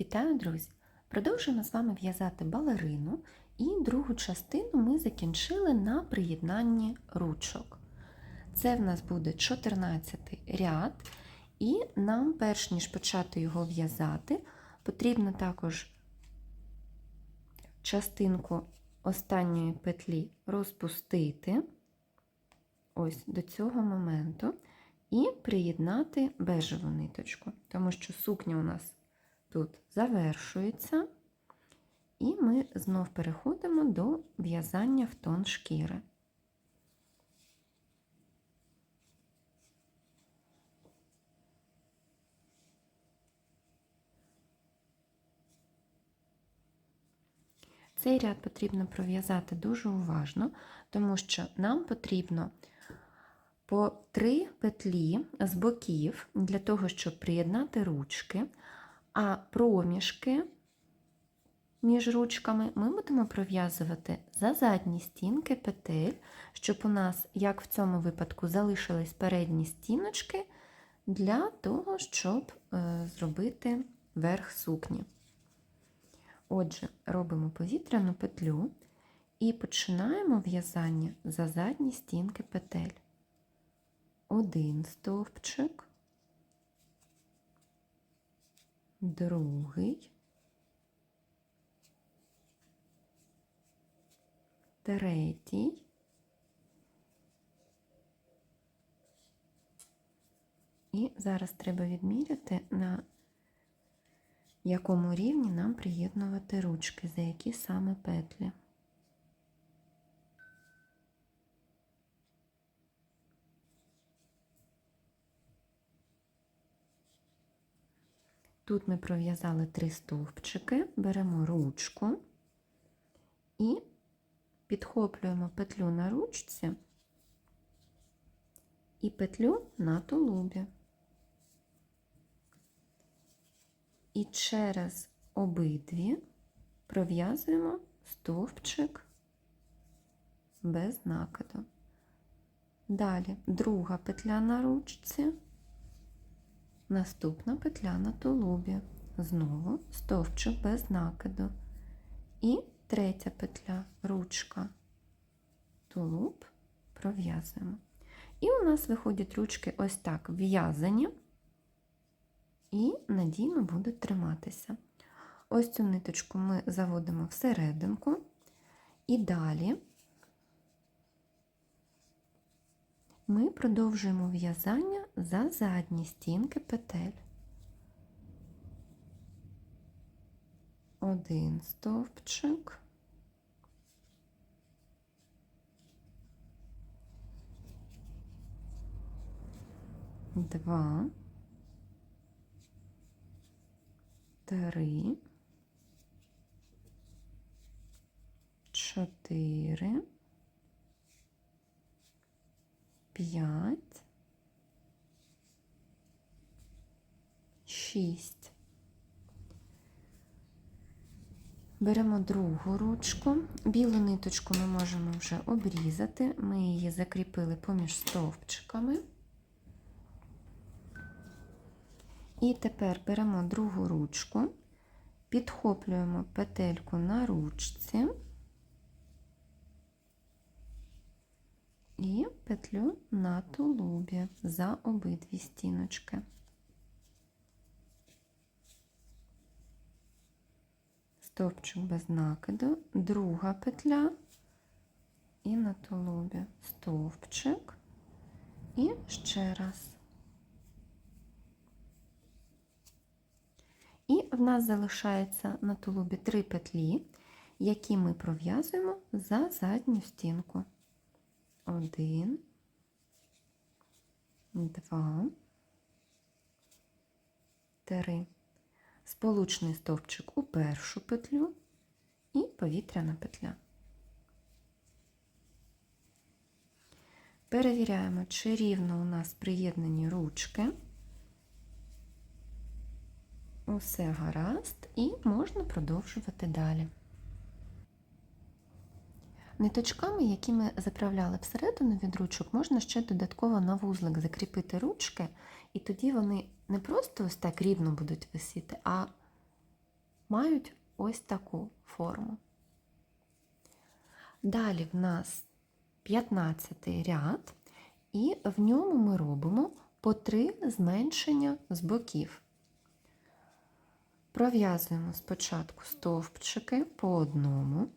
Вітаю, друзі! Продовжуємо з вами в'язати балерину, і другу частину ми закінчили на приєднанні ручок. Це в нас буде 14 ряд, і нам, перш ніж почати його в'язати, потрібно також частинку останньої петлі розпустити ось до цього моменту і приєднати бежеву ниточку, тому що сукня у нас тут завершується, і ми знов переходимо до в'язання в тон шкіри. Цей ряд потрібно пров'язати дуже уважно, тому що нам потрібно по три петлі з боків для того, щоб приєднати ручки, а проміжки між ручками ми будемо пров'язувати за задні стінки петель, щоб у нас, як в цьому випадку, залишились передні стіночки для того, щоб е, зробити верх сукні. Отже, робимо повітряну петлю і починаємо в'язання за задні стінки петель. Один стовпчик, другий, третій, і зараз треба відміряти, на якому рівні нам приєднувати ручки, за які саме петлі. Тут ми пров'язали три стовпчики, беремо ручку і підхоплюємо петлю на ручці і петлю на тулубі. І через обидві пров'язуємо стовпчик без накиду. Далі друга петля на ручці. Наступна петля на тулубі. Знову стовпчик без накиду. І третя петля, ручка, тулуб, пров'язуємо. І у нас виходять ручки ось так в'язані і надійно будуть триматися. Ось цю ниточку ми заводимо всерединку, і далі ми продовжуємо в'язання за задні стінки петель. Один стовпчик. Два. Три. Чотири. п'ять, шість. Беремо другу ручку, білу ниточку ми можемо вже обрізати, ми її закріпили поміж стовпчиками. І тепер беремо другу ручку, підхоплюємо петельку на ручці. і петлю на тулубі за обидві стіночки. Стовпчик без накиду, друга петля і на тулубі стовпчик і ще раз. І в нас залишається на тулубі три петлі, які ми пров'язуємо за задню стінку один, два, три. Сполучний стовпчик у першу петлю і повітряна петля. Перевіряємо, чи рівно у нас приєднані ручки. Усе гаразд, і можна продовжувати далі. Ниточками, які ми заправляли всередину від ручок, можна ще додатково на вузлик закріпити ручки, і тоді вони не просто ось так рівно будуть висіти, а мають ось таку форму. Далі в нас 15 ряд, і в ньому ми робимо по 3 зменшення з боків. Пров'язуємо спочатку стовпчики по одному.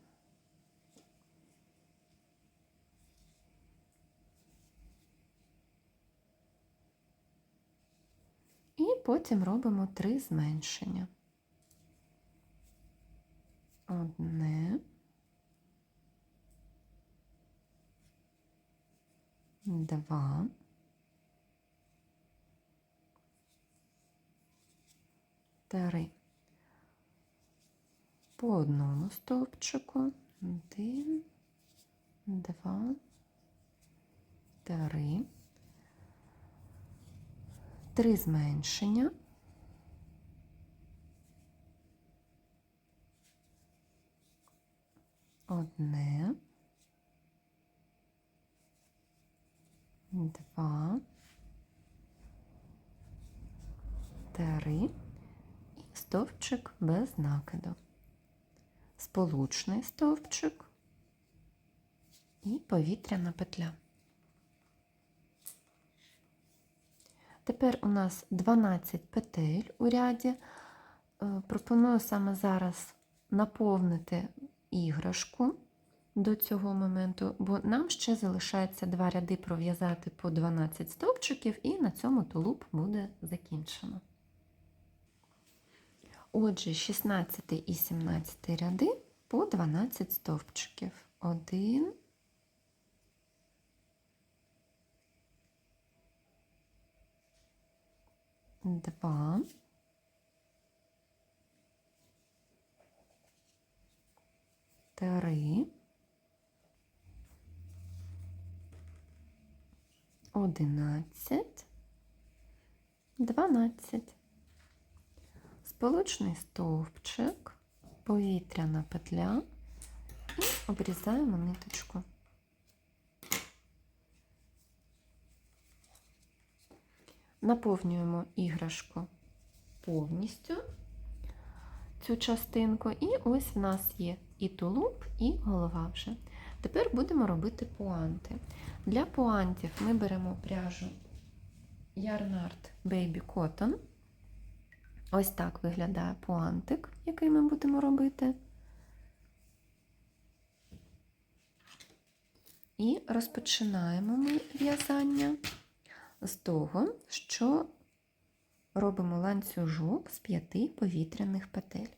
Потім робимо три зменшення. Одне. Два. Три. По одному стовпчику. Один, два, три. Три зменшення. Одне. Два. Три. І стовпчик без накиду. Сполучний стовпчик і повітряна петля. Тепер у нас 12 петель у ряді. Е, Пропоную саме зараз наповнити іграшку до цього моменту, бо нам ще залишається два ряди пров'язати по 12 стовпчиків, і на цьому тулуб буде закінчено. Отже, 16 і 17 ряди по 12 стовпчиків. 1, два, три, одинадцять, дванадцять. Сполучний стовпчик, повітряна петля і обрізаємо ниточку. Наповнюємо іграшку повністю цю частинку, і ось в нас є і тулуб, і голова вже. Тепер будемо робити пуанти. Для пуантів ми беремо пряжу Yarnart Baby Cotton. Ось так виглядає пуантик, який ми будемо робити. І розпочинаємо ми в'язання з того, що робимо ланцюжок з п'яти повітряних петель.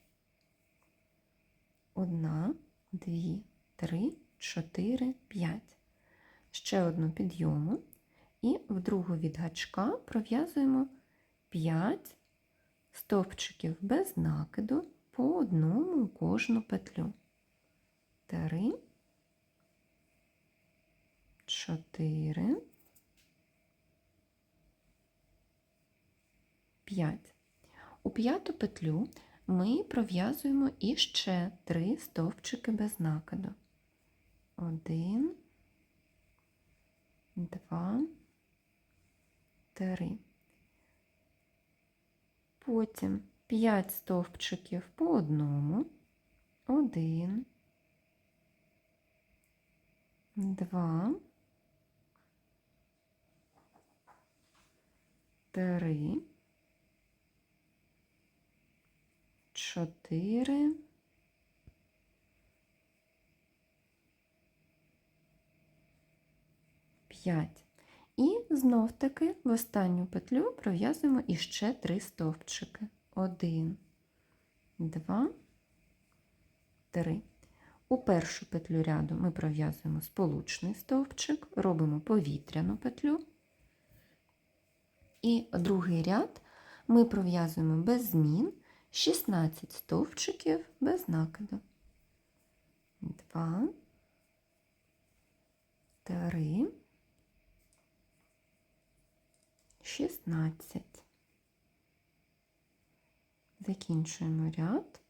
Одна, дві, три, чотири, п'ять. Ще одну підйому. І в другу від гачка пров'язуємо 5 стовпчиків без накиду по одному кожну петлю. Три, чотири, п'ять. У п'яту петлю ми пров'язуємо іще три стовпчики без накиду. Один, два, три. Потім 5 стовпчиків по одному. Один, два, три, чотири, п'ять. І знов таки в останню петлю пров'язуємо іще три стовпчики. Один, два, три. У першу петлю ряду ми пров'язуємо сполучний стовпчик, робимо повітряну петлю. І другий ряд ми пров'язуємо без змін 16 стовпчиків без накиду. Два, три. 16. Закінчуємо ряд.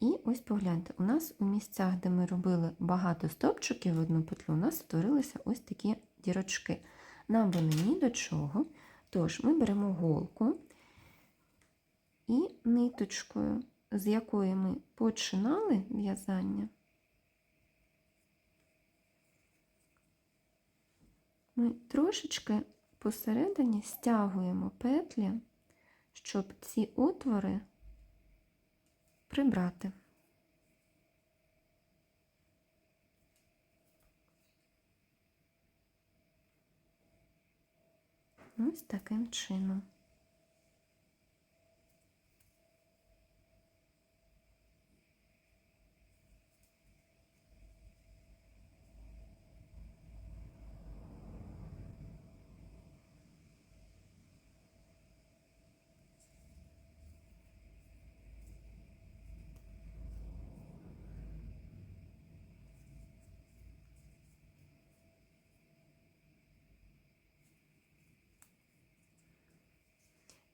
І ось погляньте, у нас у місцях, де ми робили багато стопчиків в одну петлю, у нас створилися ось такі дірочки. Нам вони ні до чого. Тож ми беремо голку і ниточкою з якої ми починали в'язання, ми трошечки посередині стягуємо петлі, щоб ці отвори прибрати. Ось таким чином.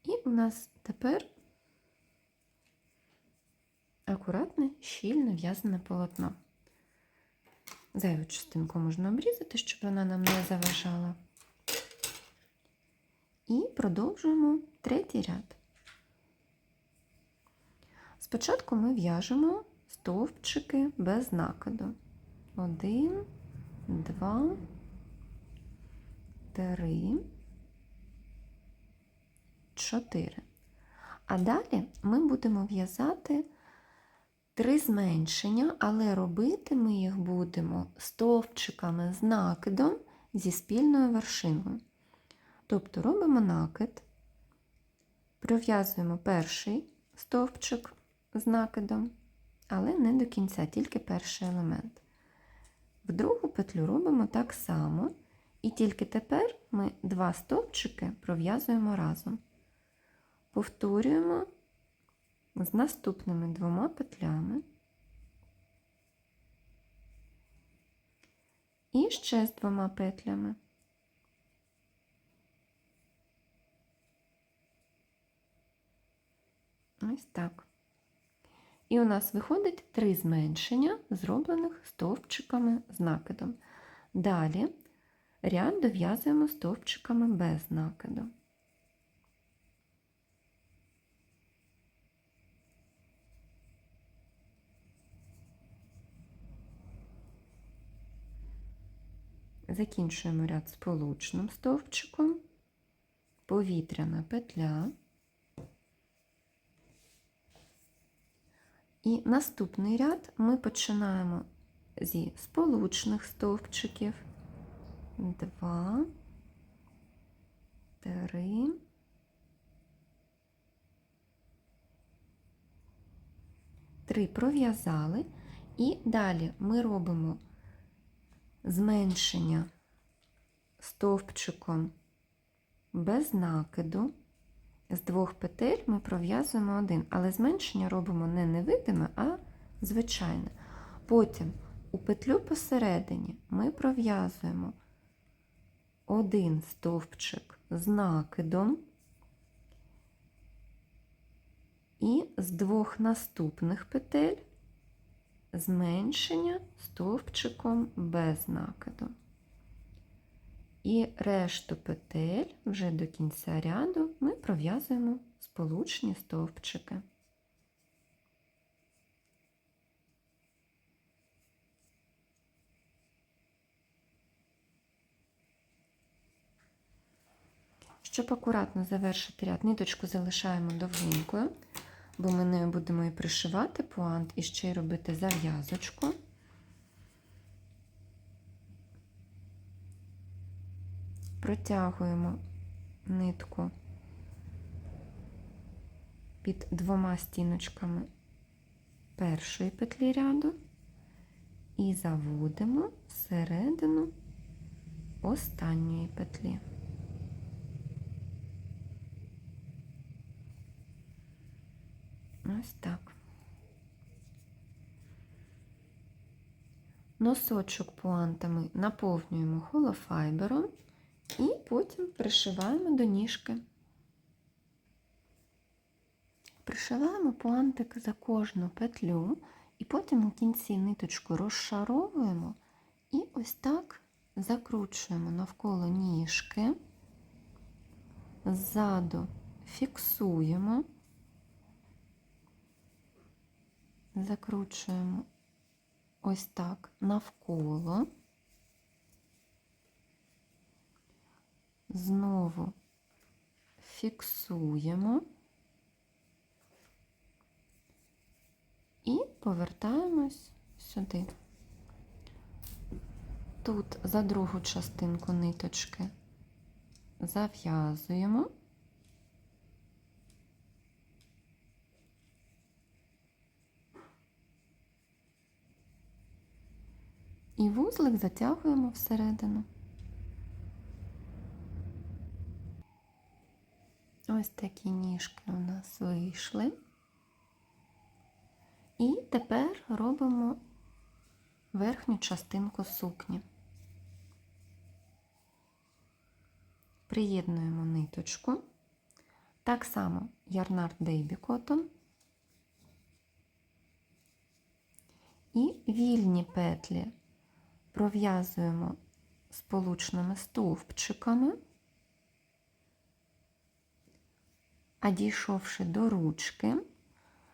І у нас тепер акуратне, щільне в'язане полотно. Зайву частинку можна обрізати, щоб вона нам не заважала. І продовжуємо третій ряд. Спочатку ми в'яжемо стовпчики без накиду. Один, два, три. 4. А далі ми будемо в'язати три зменшення, але робити ми їх будемо стовпчиками з накидом зі спільною вершиною. Тобто робимо накид, пров'язуємо перший стовпчик з накидом, але не до кінця, тільки перший елемент. В другу петлю робимо так само, і тільки тепер ми два стовпчики пров'язуємо разом повторюємо з наступними двома петлями. І ще з двома петлями. Ось так. І у нас виходить три зменшення, зроблених стовпчиками з накидом. Далі ряд дов'язуємо стовпчиками без накиду. Закінчуємо ряд сполучним стовпчиком, повітряна петля. І наступний ряд ми починаємо зі сполучних стовпчиків. Два, три, три пров'язали, і далі ми робимо зменшення стовпчиком без накиду. З двох петель ми пров'язуємо один, але зменшення робимо не невидиме, а звичайне. Потім у петлю посередині ми пров'язуємо один стовпчик з накидом і з двох наступних петель зменшення стовпчиком без накиду. І решту петель вже до кінця ряду ми пров'язуємо сполучні стовпчики. Щоб акуратно завершити ряд, ниточку залишаємо довгенькою бо ми нею будемо і пришивати пуант, і ще й робити зав'язочку. Протягуємо нитку під двома стіночками першої петлі ряду і заводимо всередину останньої петлі. Ось так. Носочок пуантами наповнюємо холофайбером і потім пришиваємо до ніжки. Пришиваємо пуантик за кожну петлю, і потім у кінці ниточку розшаровуємо і ось так закручуємо навколо ніжки, ззаду фіксуємо закручуємо ось так навколо. Знову фіксуємо і повертаємось сюди. Тут за другу частинку ниточки зав'язуємо. І вузлик затягуємо всередину. Ось такі ніжки у нас вийшли. І тепер робимо верхню частинку сукні. Приєднуємо ниточку. Так само ярнард Baby Cotton. І вільні петлі пров'язуємо сполучними стовпчиками, а дійшовши до ручки,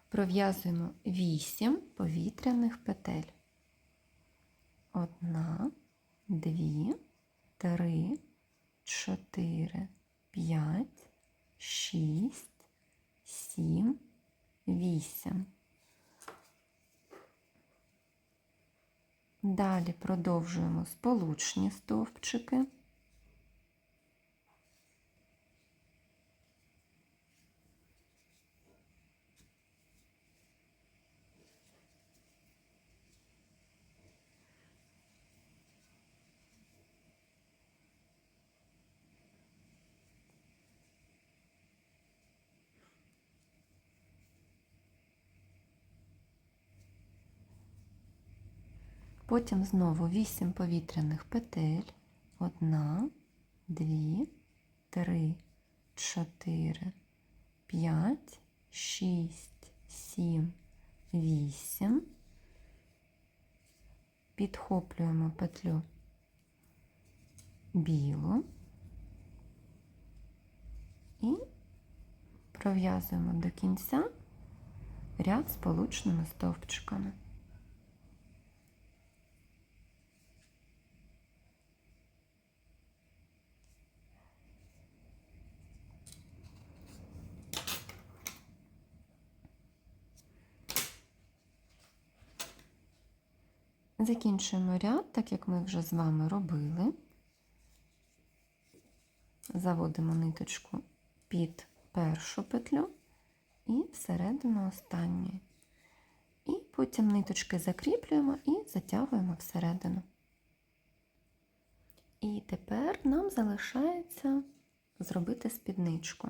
пров'язуємо 8 повітряних петель. Одна, дві, три, чотири, п'ять, продовжуємо сполучні стовпчики. Потім знову 8 повітряних петель. Одна, дві, три, чотири, п'ять, шість, сім, вісім. Підхоплюємо петлю білу і пров'язуємо до кінця ряд сполучними стовпчиками. Закінчуємо ряд, так як ми вже з вами робили. Заводимо ниточку під першу петлю і всередину останньої. І потім ниточки закріплюємо і затягуємо всередину. І тепер нам залишається зробити спідничку.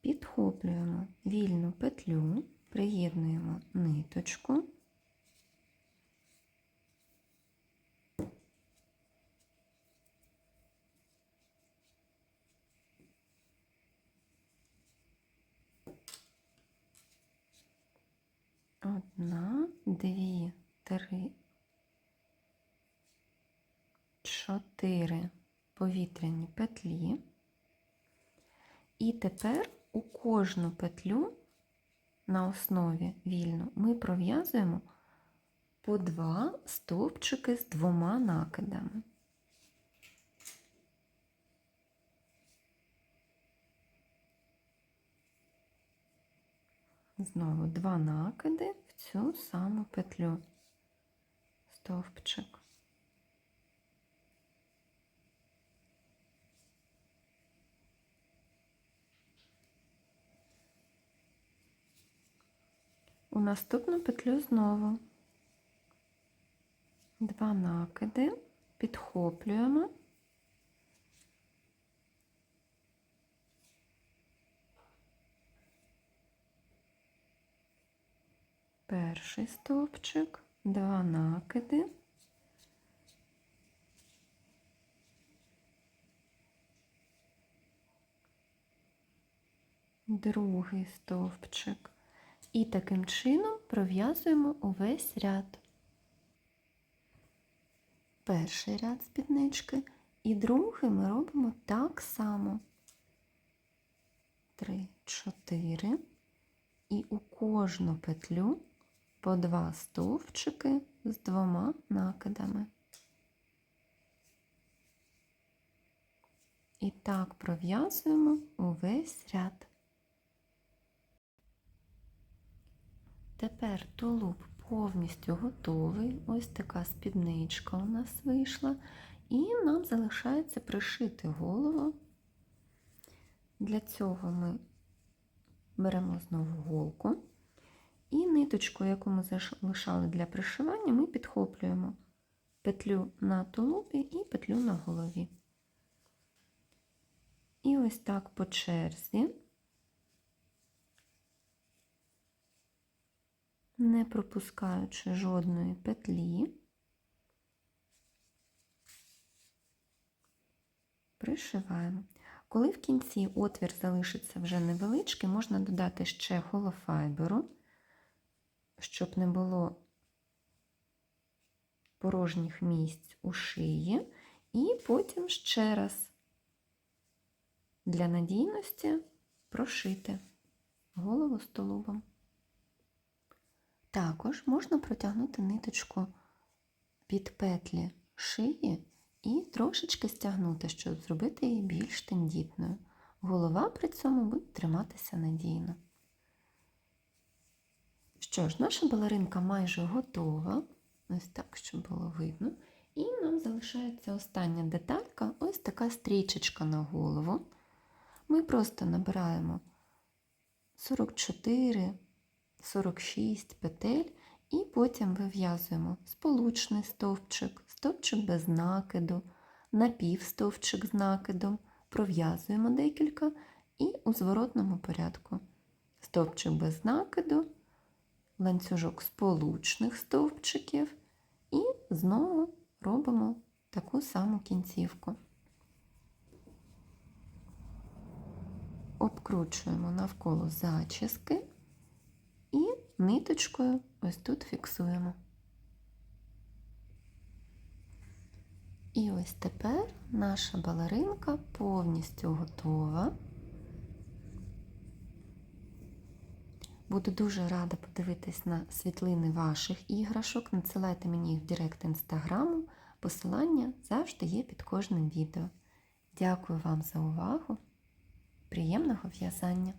Підхоплюємо вільну петлю, приєднуємо ниточку. Одна, дві, три, чотири повітряні петлі. І тепер у кожну петлю на основі вільну ми пров'язуємо по два стовпчики з двома накидами. Знову два накиди цю саму петлю. Стовпчик. У наступну петлю знову два накиди, підхоплюємо. Перший стовпчик, два накиди. Другий стовпчик. І таким чином пров'язуємо увесь ряд. Перший ряд спіднички і другий ми робимо так само. Три, чотири. і у кожну петлю по два стовпчики з двома накидами. І так пров'язуємо увесь ряд. Тепер тулуб повністю готовий. Ось така спідничка у нас вийшла. І нам залишається пришити голову. Для цього ми беремо знову голку. І ниточку, яку ми залишали для пришивання, ми підхоплюємо петлю на тулубі і петлю на голові. І ось так по черзі, не пропускаючи жодної петлі, пришиваємо. Коли в кінці отвір залишиться вже невеличкий, можна додати ще холофайберу, щоб не було порожніх місць у шиї, і потім ще раз для надійності прошити голову столубом. Також можна протягнути ниточку під петлі шиї і трошечки стягнути, щоб зробити її більш тендітною. Голова при цьому буде триматися надійно. Що ж, наша балеринка майже готова, ось так, щоб було видно. І нам залишається остання деталька, ось така стрічечка на голову. Ми просто набираємо 44, 46 петель і потім вив'язуємо сполучний стовпчик, стовпчик без накиду, напівстовпчик з накидом, пров'язуємо декілька і у зворотному порядку. Стовпчик без накиду, ланцюжок сполучних стовпчиків і знову робимо таку саму кінцівку. Обкручуємо навколо зачіски і ниточкою ось тут фіксуємо. І ось тепер наша балеринка повністю готова. Буду дуже рада подивитись на світлини ваших іграшок. Надсилайте мені їх в директ інстаграму. Посилання завжди є під кожним відео. Дякую вам за увагу! Приємного в'язання!